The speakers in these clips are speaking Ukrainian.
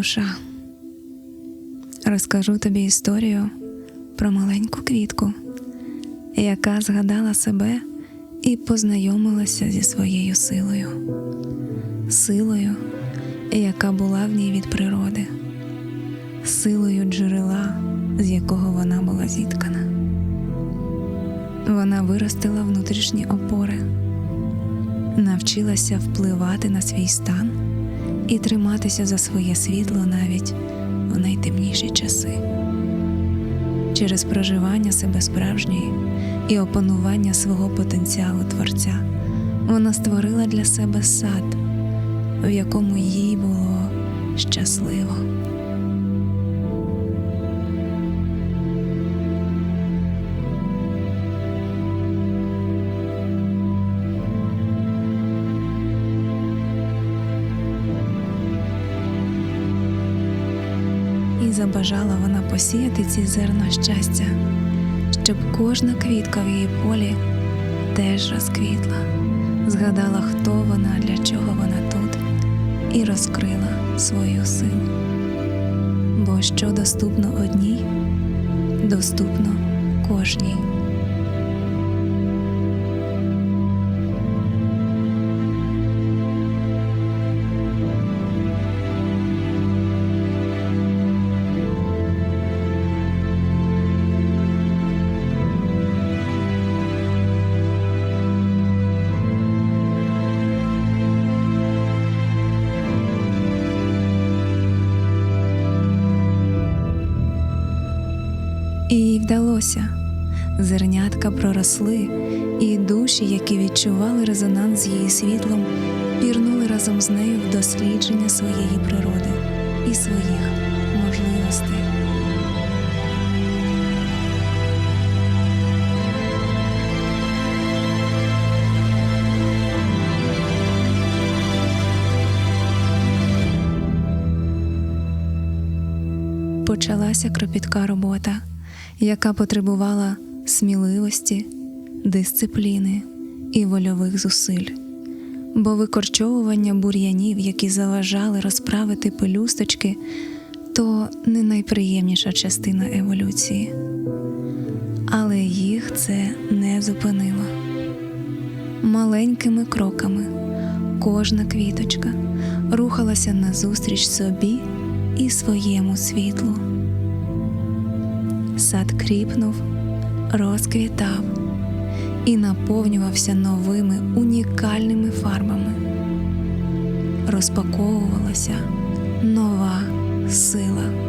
душа. Розкажу тобі історію про маленьку квітку, яка згадала себе і познайомилася зі своєю силою, силою, яка була в ній від природи, силою джерела, з якого вона була зіткана. Вона виростила внутрішні опори, навчилася впливати на свій стан і триматися за своє світло навіть в найтемніші часи. Через проживання себе справжньої і опанування свого потенціалу творця вона створила для себе сад, в якому їй було щасливо. І забажала вона посіяти ці зерна щастя, щоб кожна квітка в її полі теж розквітла, згадала, хто вона, для чого вона тут, і розкрила свою силу. Бо що доступно одній, доступно кожній. Вдалося. Зернятка проросли, і душі, які відчували резонанс з її світлом, пірнули разом з нею в дослідження своєї природи і своїх можливостей. Почалася кропітка робота, яка потребувала сміливості, дисципліни і вольових зусиль. Бо викорчовування бур'янів, які заважали розправити пелюсточки, то не найприємніша частина еволюції. Але їх це не зупинило. Маленькими кроками кожна квіточка рухалася назустріч собі і своєму світлу. Сад кріпнув, розквітав і наповнювався новими унікальними фарбами. Розпаковувалася нова сила.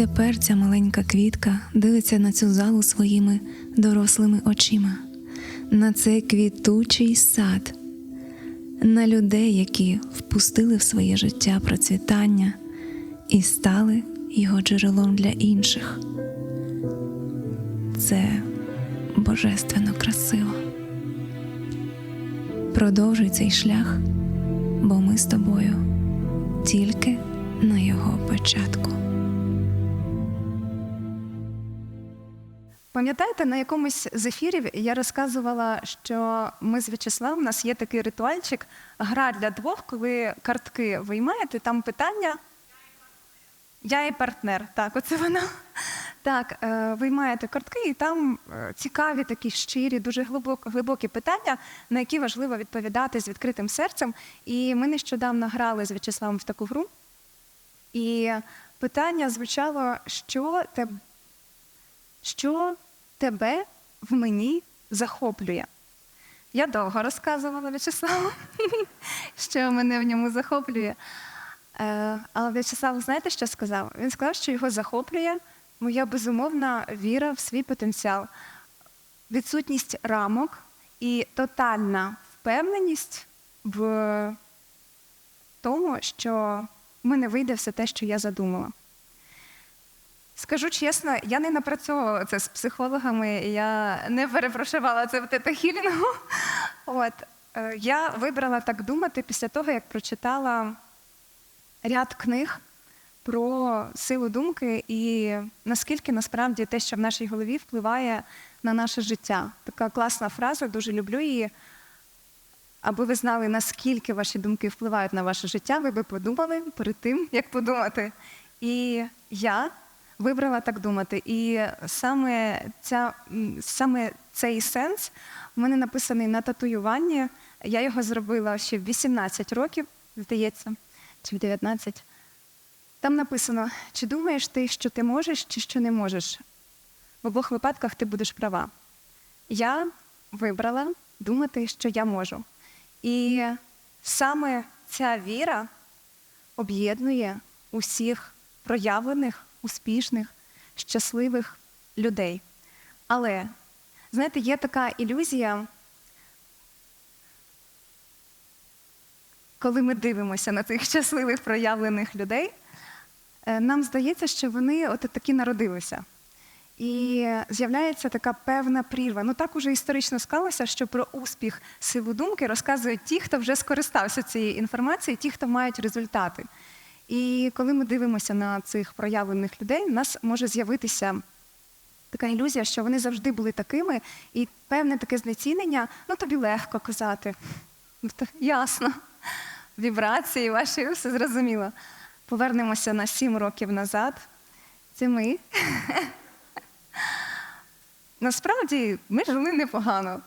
Тепер ця маленька квітка дивиться на цю залу своїми дорослими очима, на цей квітучий сад, на людей, які впустили в своє життя процвітання і стали його джерелом для інших. Це божественно красиво. Продовжуй цей шлях, бо ми з тобою тільки на його початку. Пам'ятаєте, на якомусь з ефірів я розказувала, що ми з В'ячеславом, у нас є такий ритуальчик, гра для двох, коли картки виймаєте, там питання. Я і партнер. Так, оце воно. Так, е, виймаєте картки, і там е, цікаві такі щирі, дуже глибокі, питання, на які важливо відповідати з відкритим серцем. І ми нещодавно грали з В'ячеславом в таку гру. І питання звучало, що, те, що тебе в мені захоплює. Я довго розказувала В'ячеславу, що мене в ньому захоплює. Е, Але В'ячеслав, знаєте, що сказав? Він сказав, що його захоплює моя безумовна віра в свій потенціал, відсутність рамок і тотальна впевненість в тому, що в мене вийде все те, що я задумала. Скажу чесно, я не напрацьовувала це з психологами, я не перепрошувала це в тета-хілінгу. От. е, Я вибрала так думати після того, як прочитала ряд книг про силу думки і наскільки насправді те, що в нашій голові впливає на наше життя. Така класна фраза, дуже люблю її. Аби ви знали, наскільки ваші думки впливають на ваше життя, ви би подумали перед тим, як подумати. І я вибрала так думати. І саме, ця, саме цей сенс в мене написаний на татуюванні. Я його зробила ще в 18 років, здається, чи в 19. Там написано: чи думаєш ти, що ти можеш, чи що не можеш? В обох випадках ти будеш права. Я вибрала думати, що я можу. І саме ця віра об'єднує усіх проявлених, успішних, щасливих людей. Але, знаєте, є така ілюзія, коли ми дивимося на цих щасливих проявлених людей, е, нам здається, що вони от такі народилися. І з'являється така певна прірва. Ну так уже історично склалося, що про успіх силу думки розказують ті, хто вже скористався цією інформацією, ті, хто мають результати. І коли ми дивимося на цих проявлених людей, у нас може з'явитися така ілюзія, що вони завжди були такими, і певне таке знецінення, ну тобі легко казати. Ну, ясно. Вібрації ваші, все зрозуміло. Повернемося на сім років назад. Це ми. Насправді ми жили непогано.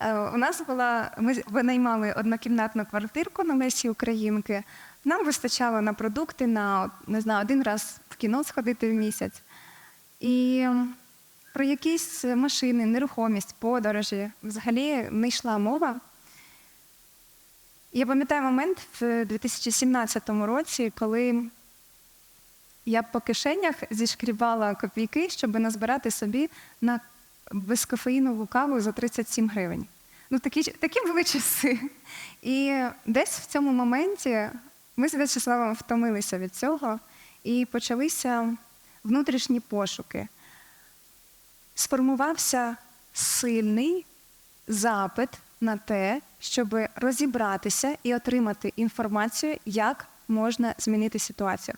Е, У нас була, ми винаймали однокімнатну квартирку на Лесі Українки. Нам вистачало на продукти на не знаю, один раз в кіно сходити в місяць. І про якісь машини, нерухомість, подорожі взагалі не йшла мова. Я пам'ятаю момент в 2017 році, коли я по кишенях зішкрібала копійки, щоб назбирати собі на безкофеїнову каву за 37 гривень. Ну, такі, такі були часи. І десь в цьому моменті ми з В'ячеславом втомилися від цього і почалися внутрішні пошуки. Сформувався сильний запит на те, щоб розібратися і отримати інформацію, як можна змінити ситуацію.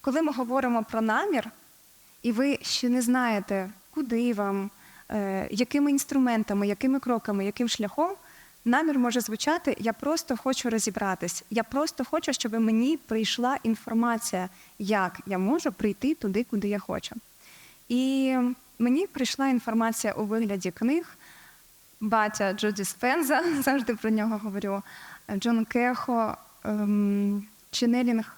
Коли ми говоримо про намір, і ви ще не знаєте, куди вам, е, якими інструментами, якими кроками, яким шляхом, намір може звучати Я просто хочу розібратись. Я просто хочу, щоб мені прийшла інформація, як я можу прийти туди, куди я хочу. І мені прийшла інформація у вигляді книг. Батя Джоді Спенза, завжди про нього говорю, Джон Кехо, ем, Ченелінг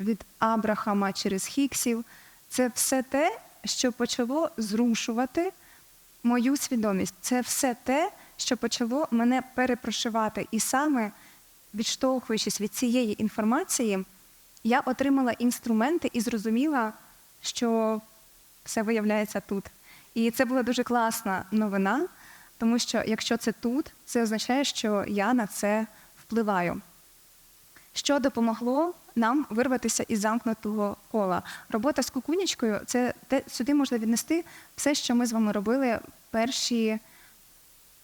від Абрахама через Хіксів. Це все те, що почало зрушувати мою свідомість. Це все те, що почало мене перепрошивати. І саме відштовхуючись від цієї інформації, я отримала інструменти і зрозуміла, що все виявляється тут. І це була дуже класна новина, тому що якщо це тут, це означає, що я на це впливаю. Що допомогло нам вирватися із замкнутого кола? Робота з кукунічкою це те, сюди можна віднести все, що ми з вами робили перші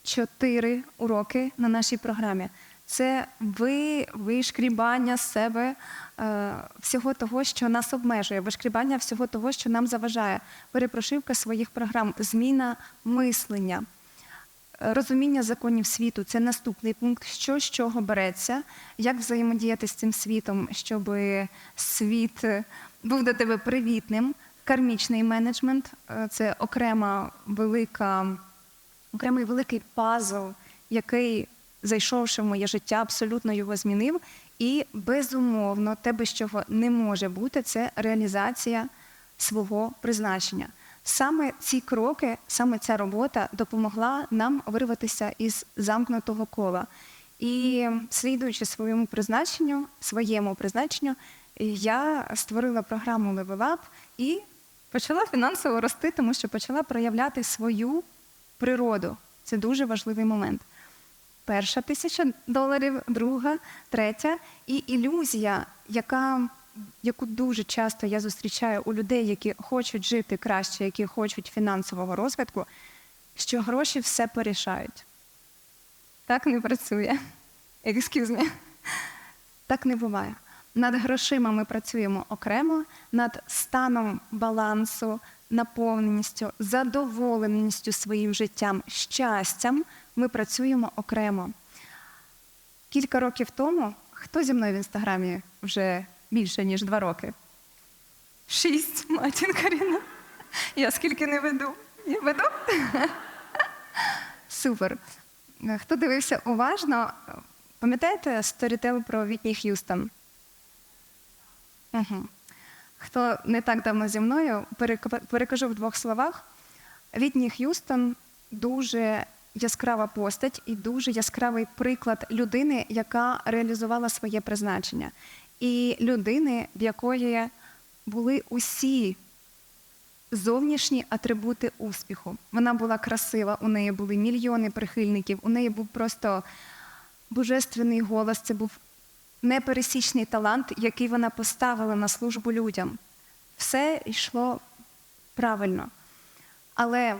чотири уроки на нашій програмі. Це ви, вишкрібання себе е, всього того, що нас обмежує, вишкрібання всього того, що нам заважає, перепрошивка своїх програм, зміна мислення. Розуміння законів світу це наступний пункт, що з чого береться, як взаємодіяти з цим світом, щоб світ був до тебе привітним. Кармічний менеджмент е, це окрема велика, окремий великий пазл, який, зайшовши в моє життя, абсолютно його змінив. І безумовно, те, без чого не може бути, це реалізація свого призначення. Саме ці кроки, саме ця робота допомогла нам вирватися із замкнутого кола. І слідуючи своєму призначенню, своєму призначенню, я створила програму Level Up і почала фінансово рости, тому що почала проявляти свою природу. Це дуже важливий момент. Перша тисяча доларів, друга, третя. І ілюзія, яка, яку дуже часто я зустрічаю у людей, які хочуть жити краще, які хочуть фінансового розвитку, що гроші все порішають. Так не працює. Excuse me. Так не буває. Над грошима ми працюємо окремо, над станом балансу, наповненістю, задоволеністю своїм життям, щастям ми працюємо окремо. Кілька років тому, хто зі мною в інстаграмі вже більше, ніж два роки? Шість, матінка Ріна. Я скільки не веду? Я веду? Супер. Хто дивився уважно, пам'ятаєте сторітел про Вітні Х'юстон? Угу. Хто не так давно зі мною, перек- перекажу в двох словах. Вітні Х'юстон дуже яскрава постать і дуже яскравий приклад людини, яка реалізувала своє призначення. І людини, в якої були усі зовнішні атрибути успіху. Вона була красива, у неї були мільйони прихильників, у неї був просто божественний голос, це був непересічний талант, який вона поставила на службу людям. Все йшло правильно. Але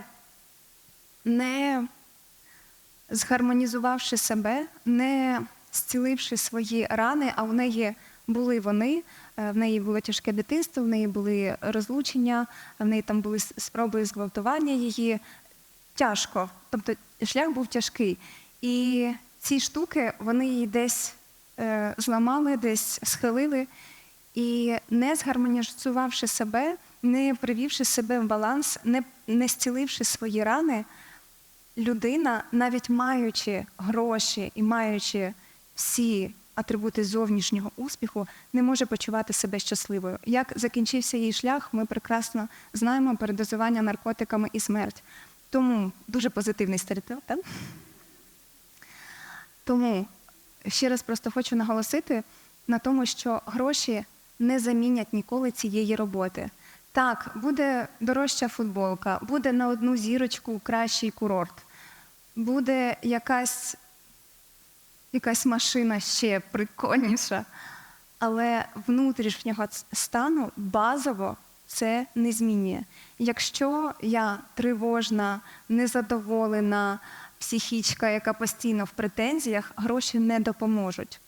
не згармонізувавши себе, не зціливши свої рани, а в неї були вони, е, в неї було тяжке дитинство, в неї були розлучення, в неї там були спроби зґвалтування її. Тяжко. Тобто шлях був тяжкий. І ці штуки вони її десь зламали, десь схилили. І не згармонізувавши себе, не привівши себе в баланс, не, не зціливши свої рани, людина, навіть маючи гроші і маючи всі атрибути зовнішнього успіху, не може почувати себе щасливою. Як закінчився її шлях, ми прекрасно знаємо передозування наркотиками і смерть. Тому дуже позитивний стереотип. Тому ще раз просто хочу наголосити на тому, що гроші не замінять ніколи цієї роботи. Так, буде дорожча футболка, буде на одну зірочку кращий курорт, буде якась, якась машина ще прикольніша, але внутрішнього стану базово це не змінює. Якщо я тривожна, незадоволена, психічка, яка постійно в претензіях, гроші не допоможуть.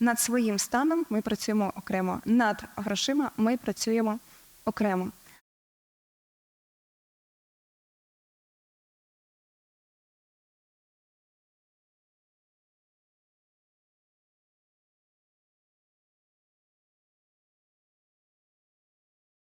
Над своїм станом ми працюємо окремо, над грошима ми працюємо окремо.